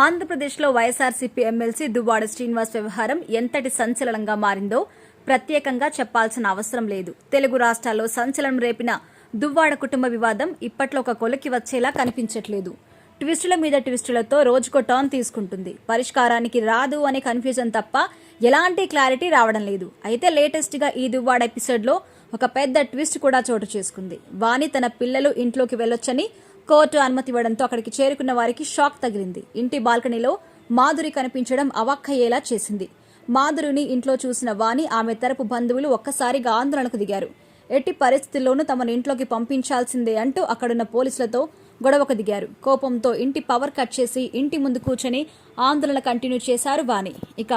ఆంధ్రప్రదేశ్లో వైఎస్ఆర్సీపీ ఎమ్మెల్సీ దువ్వాడ శ్రీనివాస్ వ్యవహారం ఎంతటి సంచలనంగా మారిందో ప్రత్యేకంగా చెప్పాల్సిన అవసరం లేదు. తెలుగు రాష్ట్రాల్లో సంచలనం రేపిన దువ్వాడ కుటుంబ వివాదం ఇప్పట్లో ఒక కొలికి వచ్చేలా కనిపించట్లేదు. ట్విస్టుల మీద ట్విస్టులతో రోజుకో టర్న్ తీసుకుంటుంది. పరిష్కారానికి రాదు అనే కన్ఫ్యూజన్ తప్ప ఎలాంటి క్లారిటీ రావడం లేదు. అయితే లేటెస్ట్గా ఈ దువ్వాడ ఎపిసోడ్లో ఒక పెద్ద ట్విస్ట్ కూడా చోటు చేసుకుంది. వాణి తన పిల్లలు ఇంట్లోకి వెళ్ళొచ్చని కోర్టు అనుమతి ఇవ్వడంతో అక్కడికి చేరుకున్న వారికి షాక్ తగిలింది. ఇంటి బాల్కనీలో మాధురి కనిపించడం అవక్కయ్యేలా చేసింది. మాధురిని ఇంట్లో చూసిన వాణి ఆమె తరపు బంధువులు ఒక్కసారిగా ఆందోళనకు దిగారు. ఎట్టి పరిస్థితుల్లోనూ తమను ఇంట్లోకి పంపించాల్సిందే అంటూ అక్కడున్న పోలీసులతో గొడవకు దిగారు. కోపంతో ఇంటి పవర్ కట్ చేసి ఇంటి ముందు కూర్చొని ఆందోళన కంటిన్యూ చేశారు వాణి. ఇక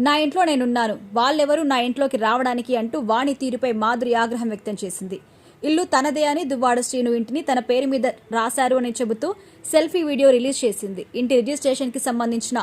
నా ఇంట్లో నేనున్నాను. వాళ్ళెవరూ నా ఇంట్లోకి రావడానికి అంటూ వాణి తీరుపై మాధురి ఆగ్రహం వ్యక్తం చేసింది. ఇల్లు తనదే అని దువ్వాడ శ్రీను ఇంటిని తన పేరు మీద రాశారు అని చెబుతూ సెల్ఫీ వీడియో రిలీజ్ చేసింది. ఇంటి రిజిస్ట్రేషన్కి సంబంధించిన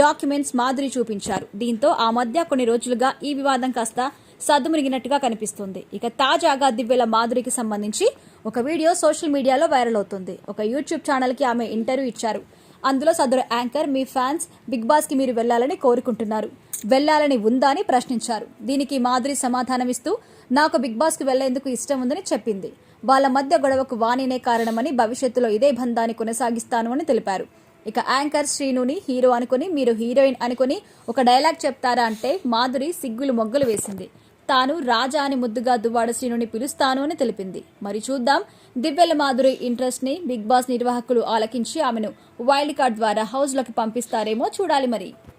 డాక్యుమెంట్స్ మాధురి చూపించారు. దీంతో ఆ మధ్య కొన్ని రోజులుగా ఈ వివాదం కాస్త సద్దుమునిగినట్టుగా కనిపిస్తుంది. ఇక తాజాగా దివ్యల మాధురికి సంబంధించి ఒక వీడియో సోషల్ మీడియాలో వైరల్ అవుతుంది. ఒక యూట్యూబ్ ఛానల్కి ఆమె ఇంటర్వ్యూ ఇచ్చారు. అందులో సదరు యాంకర్ మీ ఫ్యాన్స్ బిగ్ బాస్కి మీరు వెళ్ళాలని కోరుకుంటున్నారు. వెళ్ళాలని ఉందా అని ప్రశ్నించారు. దీనికి మాధురి సమాధానమిస్తూ నాకు బిగ్ బాస్కి వెళ్ళేందుకు ఇష్టం ఉందని చెప్పింది. వాళ్ళ మధ్య గొడవకు వాణినే కారణమని భవిష్యత్తులో ఇదే బంధాన్ని కొనసాగిస్తాను అని తెలిపారు. ఇక యాంకర్ శ్రీనుని హీరో అనుకుని మీరు హీరోయిన్ అనుకుని ఒక డైలాగ్ చెప్తారా అంటే మాధురి సిగ్గులు మొగ్గులు వేసింది. తాను రాజా అని ముద్దుగా దువ్వాడ శ్రీనుని పిలుస్తాను అని తెలిపింది. మరి చూద్దాం. దివ్యల మాధురి ఇంట్రెస్ట్ని బిగ్ బాస్ నిర్వాహకులు ఆలకించి ఆమెను వైల్డ్ కార్డ్ ద్వారా హౌస్లోకి పంపిస్తారేమో చూడాలి మరి.